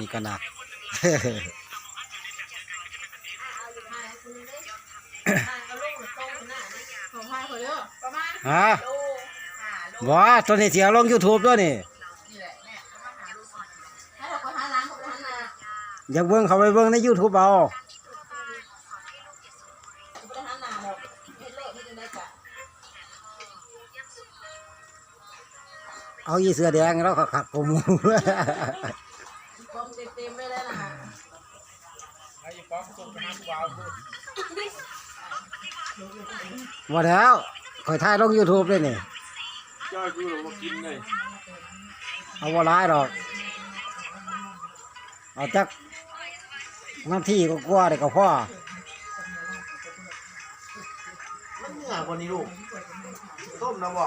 นี่ก็หนักของพายเขาเยอะฮะโลห้าโลบ่ตัวนี้เสียลง YouTube ด้วยนี่นี่แหละแม่ประมาณหาลูกให้เราก็หาล้างเขาไปหานาอยากเบิ่งเขาไปเบิ่งใน YouTube เอาไปหานาเอาอีเสือแดงแล้วก็ขัดผมกอง เต็มๆไปแล้วนะไอ้ป้อมส่งไปหาผู้บ่าวพูดแล้วข่อยถ่ายลง YouTube ด้วยนี่จ้อยกูลงมากินเลยเอาบ่ร้ายดอก เอาจักนาที่ก็กลัวได้ก็พอมันเหนื่อยกว่านี้ลูก ต้มนะบ่